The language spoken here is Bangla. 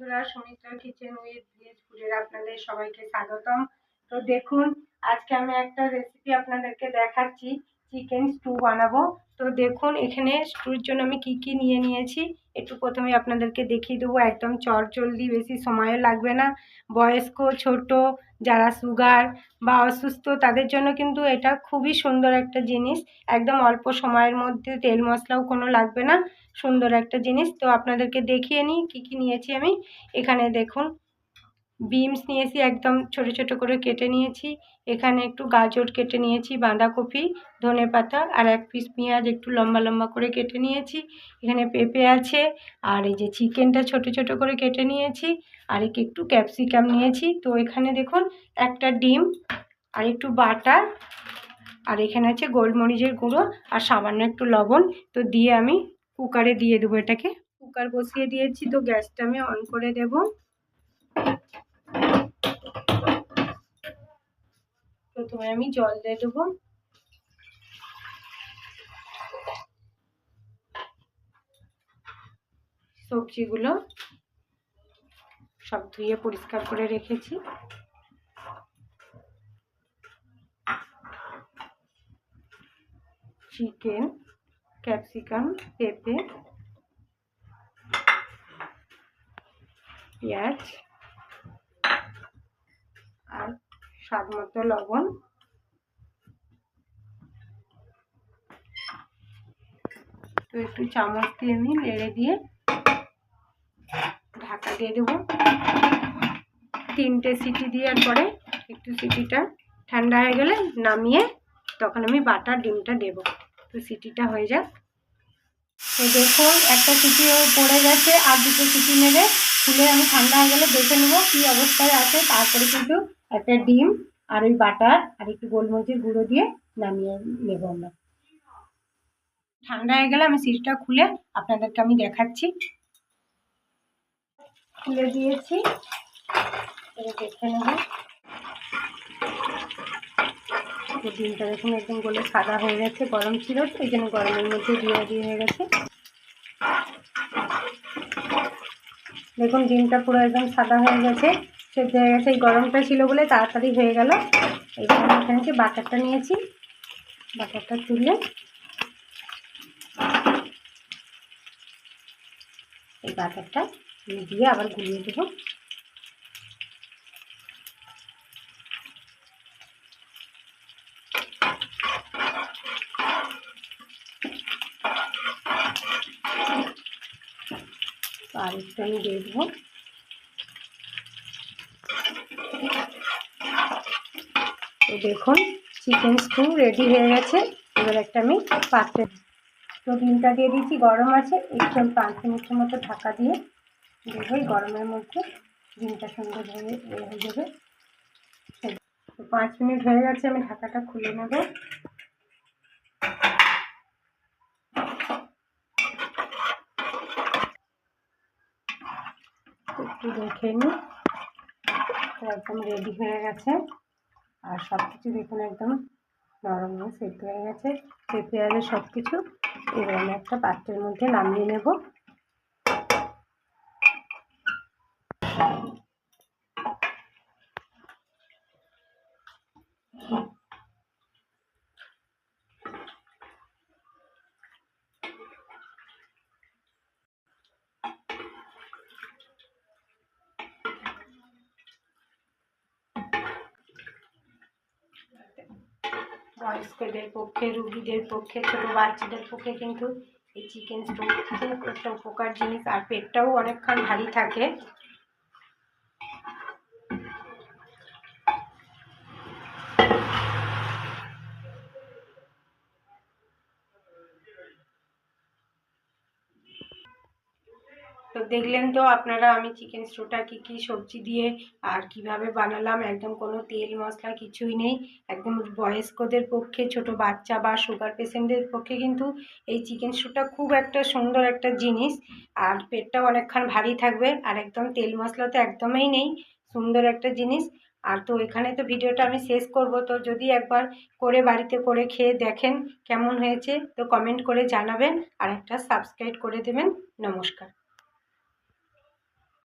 বন্ধুরা, সুমিত্রা কিচেন উইথ ফুডের আপনাদের সবাইকে স্বাগতম। তো দেখুন, আজকে আমি একটা রেসিপি আপনাদেরকে দেখাচ্ছি। চিকেন স্টু বানাবো। তো দেখুন, এখানে স্টুর জন্য আমি কি কি নিয়ে নিয়েছি। একটু প্রথমে আপনাদেরকে দেখিয়ে দেবো, একদম চট জলদি বেশি সময়ও লাগবে না। বয়স্ক, ছোট, যারা সুগার বা অসুস্থ, তাদের জন্য কিন্তু এটা খুবই সুন্দর একটা জিনিস। একদম অল্প সময়ের মধ্যে তেল মশলাও কোনো লাগবে না। সুন্দর একটা জিনিস। তো আপনাদেরকে দেখিয়ে নিই কী কী নিয়েছি আমি। এখানে দেখুন বিমস নিয়েছি, একদম ছোট ছোট করে কেটে নিয়েছি। এখানে একটু গাজর কেটে নিয়েছি, বাঁধাকপি, ধনে পাতা আর এক পিস পেঁয়াজ একটু লম্বা লম্বা করে কেটে নিয়েছি। এখানে পেঁপে আছে আর এই যে চিকেনটা ছোট ছোট করে কেটে নিয়েছি আর একটু ক্যাপসিকাম নিয়েছি। তো এখানে দেখুন একটা ডিম আর একটু বাটার আর এখানে আছে গোলমরিচের গুঁড়ো আর সামান্য একটু লবণ। তো দিয়ে আমি কুকারে দিয়ে দেবো এটাকে। কুকার বসিয়ে দিয়েছি তো গ্যাসটা আমি অন করে দেব। প্রথমে আমি জল দিয়ে দেবো। সবজিগুলো সব ধুয়ে পরিষ্কার করে রেখেছি। চিকেন, ক্যাপসিকাম, পেঁপে, পেঁয়াজ আর স্বাদ মতো লবণ। তো একটু চামচ দিয়ে আমি নেড়ে দিয়ে ঢাকা দিয়ে দেবো। তিনটে সিটি দেওয়ার পরে একটু সিটিটা ঠান্ডা হয়ে গেলে নামিয়ে তখন আমি বাটার ডিমটা দেব। তো সিটিটা হয়ে যাক। তো দেখুন একটা সিটি পড়ে গেছে, আর দুটো সিটি নেবে খুলে আমি ঠান্ডা হয়ে গেলে দেখে নেব কী অবস্থায় আছে। তারপরে কিন্তু একটা ডিম আর ওই বাটার আর একটু গোলমরিচের গুঁড়ো দিয়ে নামিয়ে নেব আমরা। ঠান্ডা হয়ে গেলে আমি সিটিটা খুলে আপনাদেরকে আমি দেখাচ্ছি। খুলে দিয়েছি। দেখে নেব। ডিমটা দেখুন একদম গলে সাদা হয়ে গেছে, গরম ছিল তো এই জন্য গরমের মধ্যে দিয়ে দিয়ে হয়ে গেছে। দেখুন ডিমটা পুরো একদম সাদা হয়ে গেছে। সেদ্ধ হয়ে গেছে এই গরমটা ছিল বলে তাড়াতাড়ি হয়ে গেল। এইখানে এখানে যে বাটারটা নিয়েছি। বাটারটা তুলে এই বাটারটা দিয়ে আবার গুলিয়ে দেবো। আর একটু আমি দিয়ে দেবো। দেখুন চিকেন স্টু রেডি হয়ে গেছে। এবার একটা আমি পাত্রে তো ডিমটা দিয়ে দিয়েছি, গরম আছে। একটু আমি পাঁচ মিনিটের মতো ঢাকা দিয়ে দেবো এই গরমের মধ্যে। ডিমটা সুন্দর হয়ে হয়ে যাবে। তো পাঁচ মিনিট হয়ে গেছে, আমি ঢাকাটা খুলে নেব। একটু দেখে নিই। একদম রেডি হয়ে গেছে। আর সব কিছু দেখুন একদম নরম হয়ে সেদ্ধ হয়ে গেছে। সে পেঁয়াজের সব কিছু এবার আমি একটা পাত্রের মধ্যে নামিয়ে নেব। বয়স্কদের পক্ষে, রুগীদের পক্ষে, ছোটো বাচ্চাদের পক্ষে কিন্তু এই চিকেন স্টোভ খুব একটা উপকার জিনিস। আর পেটটাও অনেকক্ষণ ভারী থাকে। তো দেখলেন তো আপনারা আমি চিকেন স্টোটা কী কী সবজি দিয়ে আর কীভাবে বানালাম, একদম কোনো তেল মশলা কিছুই নেই। একদম বয়স্কদের পক্ষে, ছোট বাচ্চা বা সুগার পেশেন্টদের পক্ষে কিন্তু এই চিকেন স্টোটা খুব একটা সুন্দর একটা জিনিস। আর পেটটাও অনেকক্ষণ ভারী থাকবে আর একদম তেল মশলা তো একদমই নেই, সুন্দর একটা জিনিস। আর তো এখানে তো ভিডিওটা আমি শেষ করব, তো যদি একবার করে বাড়িতে করে খেয়ে দেখেন কেমন হয়েছে, তো কমেন্ট করে জানাবেন আর একটা সাবস্ক্রাইব করে দেবেন। নমস্কার।